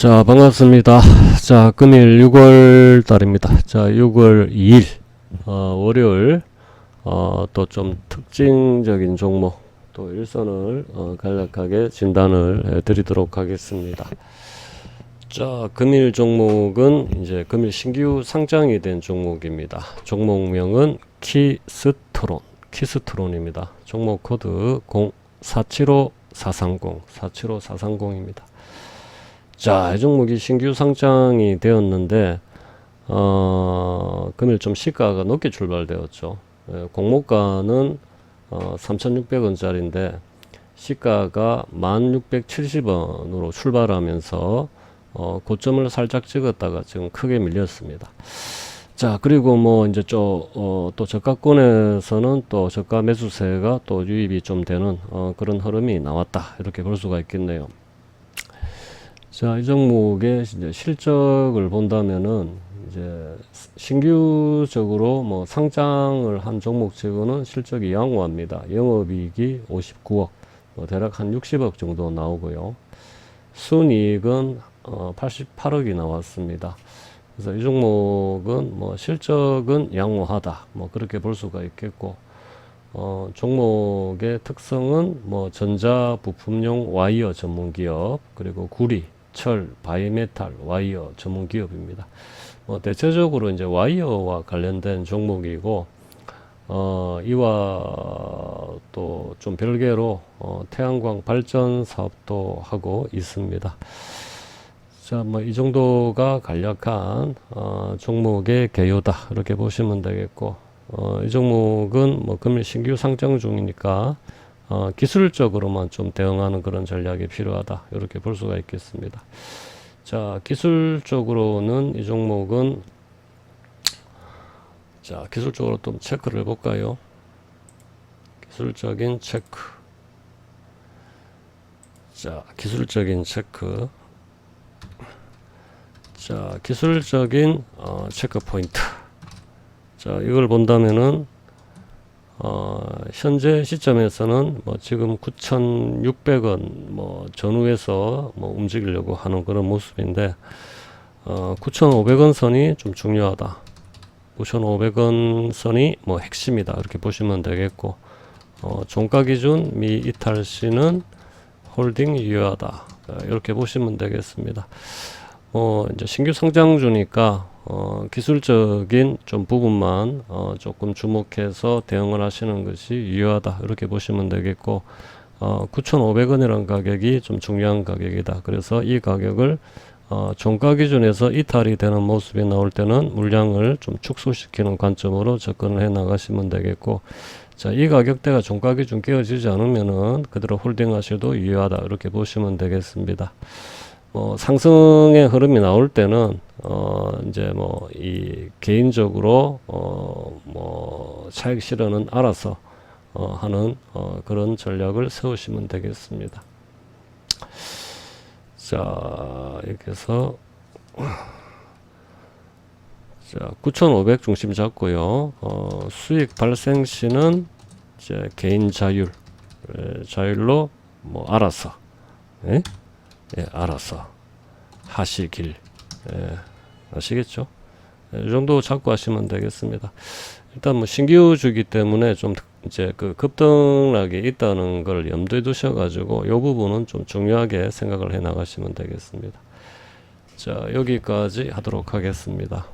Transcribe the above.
자, 반갑습니다. 자, 금일 6월 달입니다. 자, 6월 2일, 어, 월요일, 어, 또 좀 특징적인 종목, 또 일선을, 어, 간략하게 진단을 해 드리도록 하겠습니다. 자, 금일 종목은 이제 금일 신규 상장이 된 종목입니다. 종목명은 키스트론, 키스트론입니다. 종목 코드 0475-430, 475-430입니다. 자, 이 종목이 신규 상장이 되었는데, 어, 금일 좀 시가가 높게 출발되었죠. 예, 공모가는 어, 3,600원짜리인데, 시가가 1,670원으로 출발하면서, 어, 고점을 살짝 찍었다가 지금 크게 밀렸습니다. 자, 그리고 뭐, 이제 저, 어, 또 저가권에서는 또 저가 매수세가 또 유입이 좀 되는, 어, 그런 흐름이 나왔다. 이렇게 볼 수가 있겠네요. 자, 이 종목의 이제 실적을 본다면은 이제 신규적으로 뭐 상장을 한 종목 치고는 실적이 양호합니다. 영업이익이 59억, 뭐 대략 한 60억 정도 나오고요. 순이익은 어 88억이 나왔습니다. 그래서 이 종목은 뭐 실적은 양호하다. 뭐 그렇게 볼 수가 있겠고 어, 종목의 특성은 뭐 전자 부품용 와이어 전문 기업 그리고 구리, 철, 바이메탈 와이어 전문 기업입니다. 뭐 대체적으로 이제 와이어와 관련된 종목이고 어, 이와 또 좀 별개로 어, 태양광 발전 사업도 하고 있습니다. 자, 뭐 이 정도가 간략한 어, 종목의 개요다 이렇게 보시면 되겠고 어, 이 종목은 뭐 금일 신규 상장 중이니까 어, 기술적으로만 좀 대응하는 그런 전략이 필요하다 이렇게 볼 수가 있겠습니다. 자, 기술적으로는 이 종목은 자, 기술적으로 좀 체크를 해볼까요? 기술적인 체크. 자, 기술적인 체크. 자, 기술적인 어, 체크 포인트. 자, 이걸 본다면은 어, 현재 시점에서는 뭐 지금 9,600원 뭐 전후에서 뭐 움직이려고 하는 그런 모습인데 어, 9,500원 선이 좀 중요하다. 9,500원 선이 뭐 핵심이다. 이렇게 보시면 되겠고 어, 종가 기준 미 이탈 시는 홀딩 유효하다. 어, 이렇게 보시면 되겠습니다. 어, 이제 신규 상장주니까 어, 기술적인 좀 부분만 어, 조금 주목해서 대응을 하시는 것이 유효하다 이렇게 보시면 되겠고 어, 9,500원이라는 가격이 좀 중요한 가격이다. 그래서 이 가격을 어, 종가 기준에서 이탈이 되는 모습이 나올 때는 물량을 좀 축소시키는 관점으로 접근을 해 나가시면 되겠고 자, 이 가격대가 종가 기준 깨어지지 않으면은 그대로 홀딩 하셔도 유효하다 이렇게 보시면 되겠습니다. 뭐 상승의 흐름이 나올 때는 어 이제 뭐 이 개인적으로 어 뭐 차익 실현은 알아서 어 하는 어 그런 전략을 세우시면 되겠습니다. 자 이렇게 해서 자 9,500 중심 잡고요. 어 수익 발생 시는 이제 개인 자율 에, 자율로 뭐 알아서 예? 예, 알아서 하시길 예, 아시겠죠? 예, 이 정도 잡고 하시면 되겠습니다. 일단 뭐 신규주기 때문에 좀 이제 그 급등락이 있다는 걸 염두에 두셔가지고 이 부분은 좀 중요하게 생각을 해 나가시면 되겠습니다. 자 여기까지 하도록 하겠습니다.